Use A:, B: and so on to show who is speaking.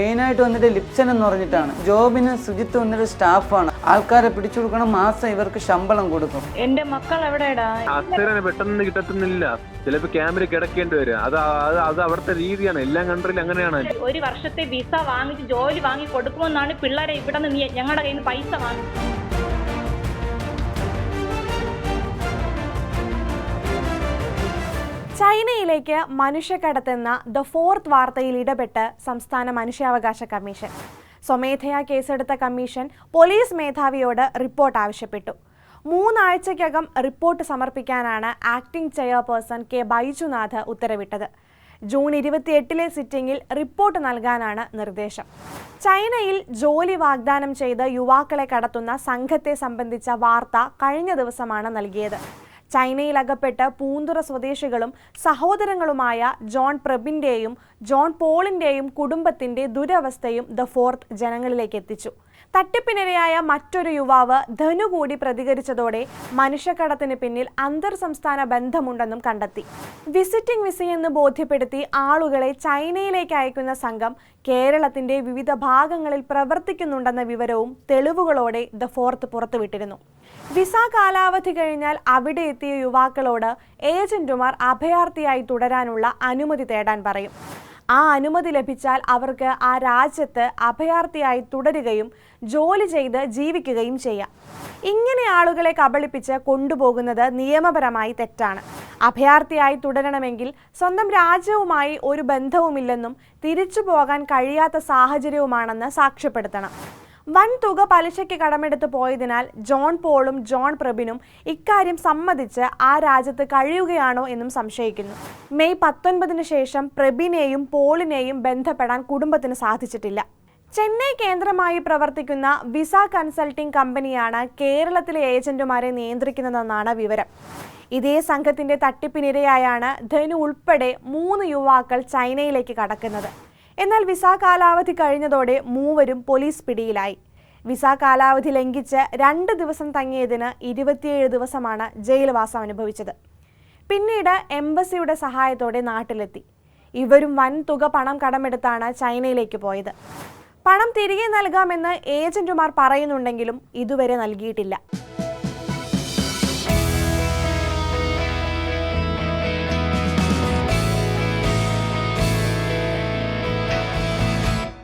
A: മെയിനായിട്ട് വന്നിട്ട് ലിപ്സൻ എന്ന് പറഞ്ഞിട്ടാണ്. ജോബിന് സുജിത്ത് വന്നിട്ട് സ്റ്റാഫാണ്. ആൾക്കാരെ പിടിച്ചു കൊടുക്കണം മാസം ഇവർക്ക് ശമ്പളം കൊടുക്കും.
B: എന്റെ മക്കൾ എവിടെടാ?
C: അസ്ഥിരന് പെട്ടെന്ന് കിട്ടത്തുന്നില്ല. ചിലപ്പോ ക്യാമ്പിൽ കിടക്കേണ്ടി വരും. അത് അത് അത് അവിടുത്തെ രീതിയാണ്. എല്ലാ കൺട്രിയിലും അങ്ങനെയാണ്.
B: ഒരു വർഷത്തെ വിസ വാങ്ങിച്ച് ജോലി വാങ്ങി കൊടുക്കുമെന്നാണ് പിള്ളേരെ ഇവിടെ നിന്ന് ഞങ്ങളുടെ കയ്യിൽ നിന്ന് പൈസ വാങ്ങി.
D: ചൈനയിലേക്ക് മനുഷ്യക്കടത്തെന്ന ദ ഫോർത്ത് വാർത്തയിൽ ഇടപെട്ട് സംസ്ഥാന മനുഷ്യാവകാശ കമ്മീഷൻ. സ്വമേധയാ കേസെടുത്ത കമ്മീഷൻ പോലീസ് മേധാവിയോട് റിപ്പോർട്ട് ആവശ്യപ്പെട്ടു. മൂന്നാഴ്ചയ്ക്കകം റിപ്പോർട്ട് സമർപ്പിക്കാനാണ് ആക്ടിംഗ് ചെയർപേഴ്സൺ കെ ബൈജുനാഥ് ഉത്തരവിട്ടത്. ജൂൺ ഇരുപത്തിയെട്ടിലെ സിറ്റിംഗിൽ റിപ്പോർട്ട് നൽകാനാണ് നിർദ്ദേശം. ചൈനയിൽ ജോലി വാഗ്ദാനം ചെയ്ത് യുവാക്കളെ കടത്തുന്ന സംഘത്തെ സംബന്ധിച്ച വാർത്ത കഴിഞ്ഞ ദിവസമാണ് നൽകിയത്. ചൈനയിൽ അകപ്പെട്ട് പൂന്തുറ സ്വദേശികളും സഹോദരങ്ങളുമായ ജോൺ പ്രബിന്റെയും ജോൺ പോളിന്റെയും കുടുംബത്തിന്റെ ദുരവസ്ഥയും ദ ഫോർത്ത് ജനങ്ങളിലേക്ക് എത്തിച്ചു. തട്ടിപ്പിനിരയായ മറ്റൊരു യുവാവ് ധനു കൂടി പ്രതികരിച്ചതോടെ മനുഷ്യക്കടത്തിന് പിന്നിൽ അന്തർ സംസ്ഥാന ബന്ധമുണ്ടെന്നും കണ്ടെത്തി. വിസിറ്റിംഗ് വിസയെന്ന് ബോധ്യപ്പെടുത്തി ആളുകളെ ചൈനയിലേക്ക് അയക്കുന്ന സംഘം കേരളത്തിന്റെ വിവിധ ഭാഗങ്ങളിൽ പ്രവർത്തിക്കുന്നുണ്ടെന്ന വിവരവും തെളിവുകളോടെ ദ ഫോർത്ത് പുറത്തുവിട്ടിരുന്നു. വിസ കാലാവധി കഴിഞ്ഞാൽ അവിടെ എത്തിയ യുവാക്കളോട് ഏജന്റുമാർ അഭയാർത്ഥിയായി തുടരാനുള്ള അനുമതി തേടാൻ പറയും. ആ അനുമതി ലഭിച്ചാൽ അവർക്ക് ആ രാജ്യത്ത് അഭയാർത്ഥിയായി തുടരുകയും ജോലി ചെയ്ത് ജീവിക്കുകയും ചെയ്യാം. ഇങ്ങനെ ആളുകളെ കബളിപ്പിച്ച് കൊണ്ടുപോകുന്നത് നിയമപരമായി തെറ്റാണ്. അഭയാർത്ഥിയായി തുടരണമെങ്കിൽ സ്വന്തം രാജ്യവുമായി ഒരു ബന്ധവുമില്ലെന്നും തിരിച്ചു പോകാൻ കഴിയാത്ത സാഹചര്യവുമാണെന്ന് സാക്ഷ്യപ്പെടുത്തണം. വൻ തുക പലിശയ്ക്ക് കടമെടുത്ത് പോയതിനാൽ ജോൺ പോളും ജോൺ പ്രബിനും ഇക്കാര്യം സമ്മതിച്ച് ആ രാജ്യത്ത് കഴിയുകയാണോ എന്നും സംശയിക്കുന്നു. മെയ് പത്തൊൻപതിന് ശേഷം പ്രബിനെയും പോളിനെയും ബന്ധപ്പെടാൻ കുടുംബത്തിന് സാധിച്ചിട്ടില്ല. ചെന്നൈ കേന്ദ്രമായി പ്രവർത്തിക്കുന്ന വിസ കൺസൾട്ടിംഗ് കമ്പനിയാണ് കേരളത്തിലെ ഏജന്റുമാരെ നിയന്ത്രിക്കുന്നതെന്നാണ് വിവരം. ഇതേ സംഘത്തിന്റെ തട്ടിപ്പിനിരയായാണ് ധനു ഉൾപ്പെടെ മൂന്ന് യുവാക്കൾ ചൈനയിലേക്ക് കടക്കുന്നത്. എന്നാൽ വിസ കാലാവധി കഴിഞ്ഞതോടെ മൂവരും പോലീസ് പിടിയിലായി. വിസ കാലാവധി ലംഘിച്ച് രണ്ട് ദിവസം തങ്ങിയതിന് ഇരുപത്തിയേഴ് ദിവസമാണ് ജയിൽവാസം അനുഭവിച്ചത്. പിന്നീട് എംബസിയുടെ സഹായത്തോടെ നാട്ടിലെത്തി. ഇവരും വൻ തുക പണം കടമെടുത്താണ് ചൈനയിലേക്ക് പോയത്. പണം തിരികെ നൽകാമെന്ന് ഏജന്റുമാർ പറയുന്നുണ്ടെങ്കിലും ഇതുവരെ നൽകിയിട്ടില്ല.